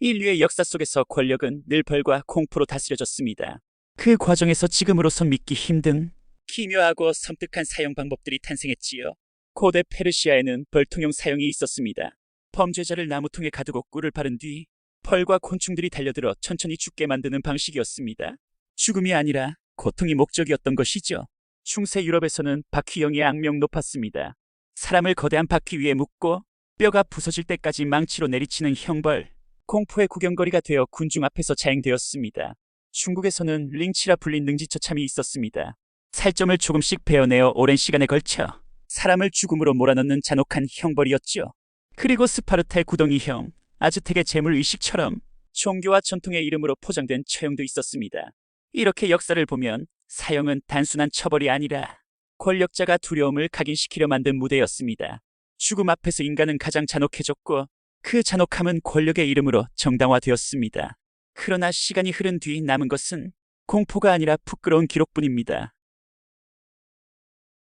인류의 역사 속에서 권력은 늘 벌과 공포로 다스려졌습니다. 그 과정에서 지금으로선 믿기 힘든 기묘하고 섬뜩한 사용 방법들이 탄생했지요. 고대 페르시아에는 벌통용 사용이 있었습니다. 범죄자를 나무통에 가두고 꿀을 바른 뒤 벌과 곤충들이 달려들어 천천히 죽게 만드는 방식이었습니다. 죽음이 아니라 고통이 목적이었던 것이죠. 중세 유럽에서는 바퀴형의 악명 높았습니다. 사람을 거대한 바퀴 위에 묶고 뼈가 부서질 때까지 망치로 내리치는 형벌, 공포의 구경거리가 되어 군중 앞에서 자행되었습니다. 중국에서는 링치라 불린 능지처 참이 있었습니다. 살점을 조금씩 베어내어 오랜 시간에 걸쳐 사람을 죽음으로 몰아넣는 잔혹한 형벌이었지요. 그리고 스파르타의 구덩이형, 아즈텍의 재물 의식처럼 종교와 전통의 이름으로 포장된 처형도 있었습니다. 이렇게 역사를 보면 사형은 단순한 처벌이 아니라 권력자가 두려움을 각인시키려 만든 무대였습니다. 죽음 앞에서 인간은 가장 잔혹해졌고 그 잔혹함은 권력의 이름으로 정당화되었습니다. 그러나 시간이 흐른 뒤 남은 것은 공포가 아니라 부끄러운 기록뿐입니다.